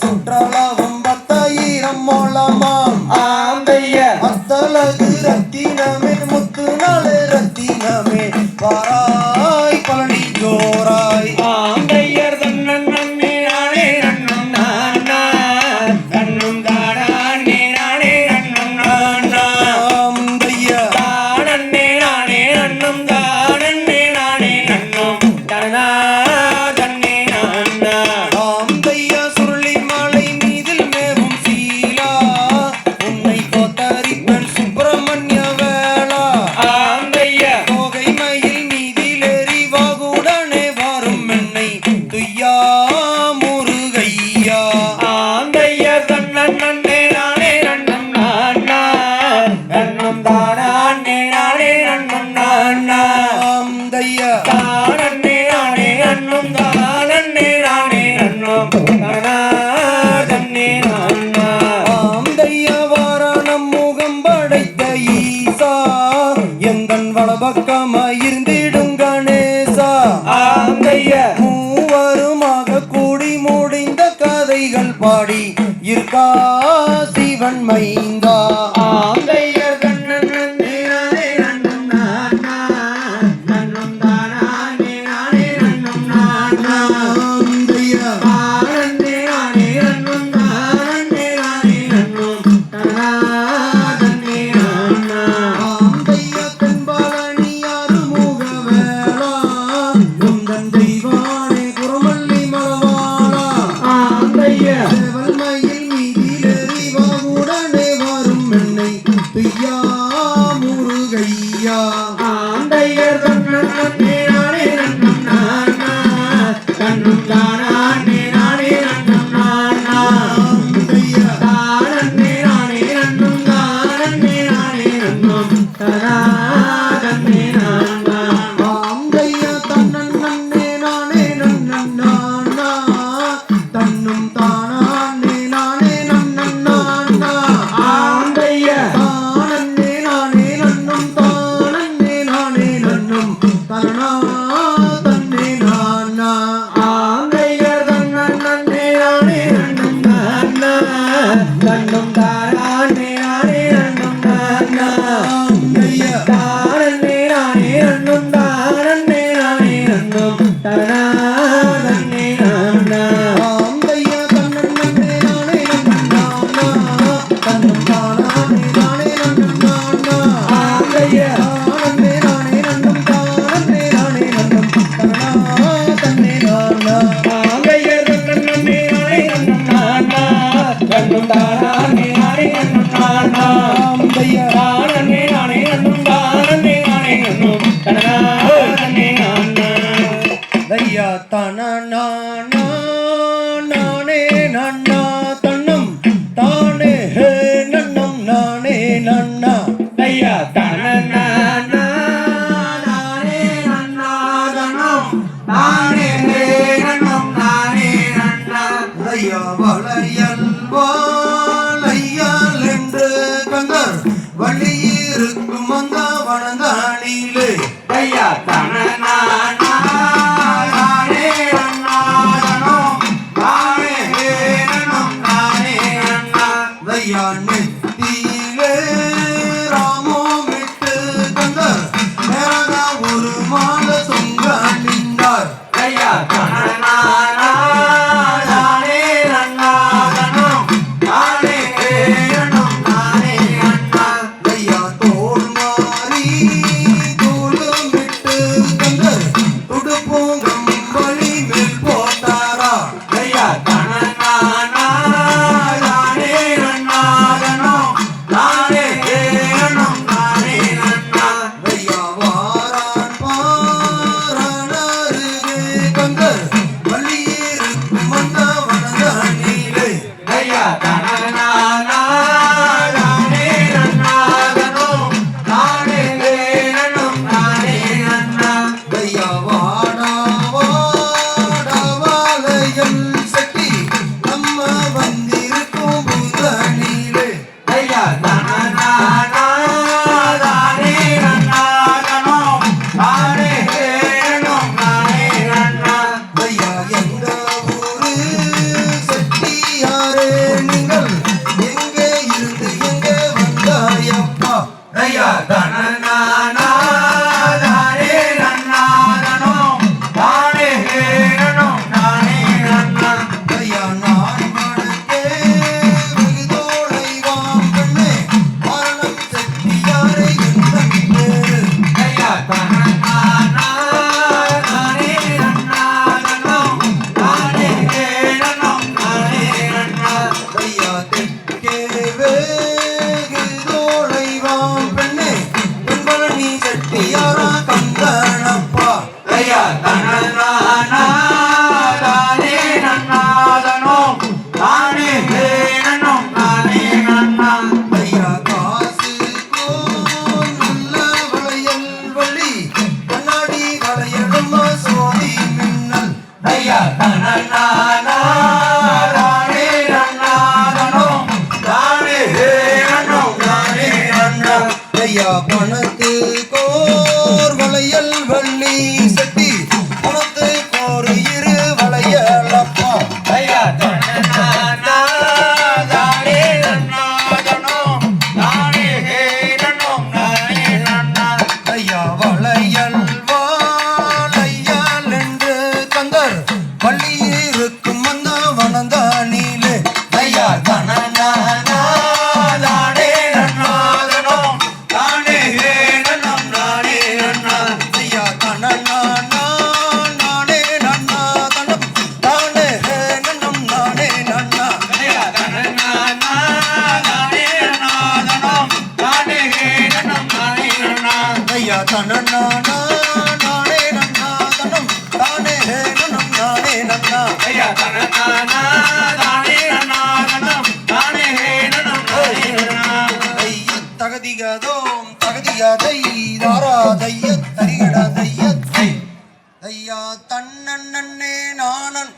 சுற்றளவும் பத்தாயிரம் மூலமாம் ஆந்தைய அத்தலகு ஈசா எந்தன் வலபக்கமா இருந்திடும் கணேசா. ஆங்கைய. மூவருமாக கூடி முடிந்த கதைகள் பாடி இருக்கா சிவன் மைந்தா. ஆங்கையர் கண்ணன் நன்னும் நானா தன்னும் தான தன நானே நன்னா தன்னம் தானே ஹே நன்னம் நானே நன்னா. ஐயா தன ஐயோ வளையல்வோ ஐயா தனநானா தையதை தாரா தைய தையட தையத்தை ஐயா தன்னண்ணே நானன்